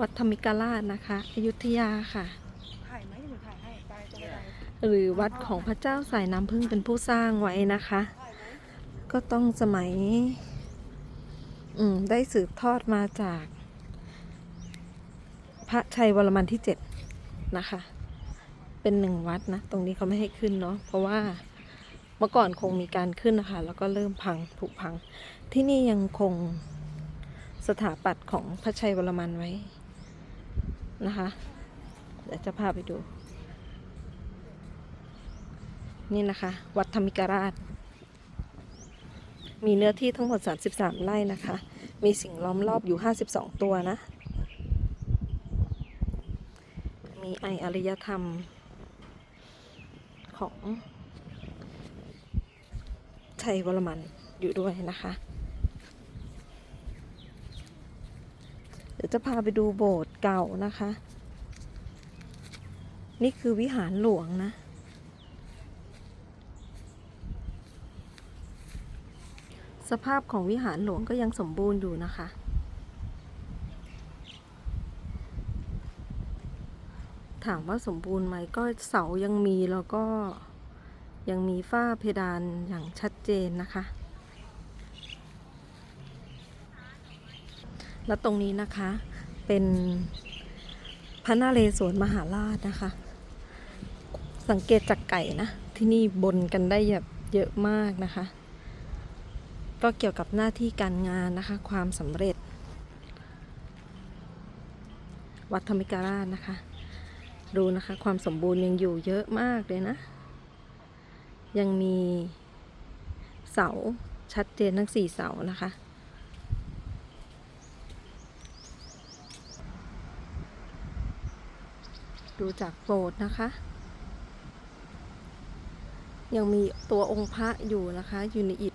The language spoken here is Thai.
วัดธรรมิกราชนะคะอยุธยาค่ะถ่ายไหมหนูถ่ายให้ไปตรงบันไดหรือวัดของพระเจ้าสายน้ำพึ่งเป็นผู้สร้างไว้นะคะถ่ายไหมก็ต้องสมัย อืม ได้สืบทอดมาจาก พระชัยวรมันที่เจ็ดนะคะ เป็นหนึ่งวัดนะ ตรงนี้เขาไม่ให้ขึ้นเนาะเพราะว่าเมื่อก่อนคงมีการขึ้นนะคะ แล้วก็เริ่มพังผุพัง ที่นี่ยังคงสถาปัตย์ของพระชัยวรมันไว้ นะคะ เดี๋ยวจะพาไปดู นี่นะคะ วัดธรรมิกราช มีเนื้อที่ทั้งหมด 33 ไร่นะคะ มีสิ่งล้อมรอบอยู่ 52 ตัวนะ มีไออารยธรรมของชัยวรมันอยู่ด้วยนะคะ เดี๋ยวจะพาไปดูโบสถ์เก่านะคะ นี่คือวิหารหลวงนะ สภาพของวิหารหลวงก็ยังสมบูรณ์อยู่นะคะ ถามว่าสมบูรณ์ไหมก็เสายังมีแล้วก็ยังมีฝ้าเพดานอย่างชัดเจนนะคะ แล้วตรงนี้นะคะเป็นพระนาเรศวรมหาราชนะคะ สังเกตจากไก่นะ ที่นี่บนกันได้แบบเยอะมากนะคะ ก็เกี่ยวกับหน้าที่การงานนะคะ ความสำเร็จ วัดธรรมิการาชนะคะ ดูนะคะความสมบูรณ์ยังอยู่เยอะมากเลยนะ ยังมีเสาชัดเจนทั้งสี่เสานะคะ ดูจากโบสถ์นะคะ ยังมีตัวองค์พระอยู่นะคะอยู่ในอิฐ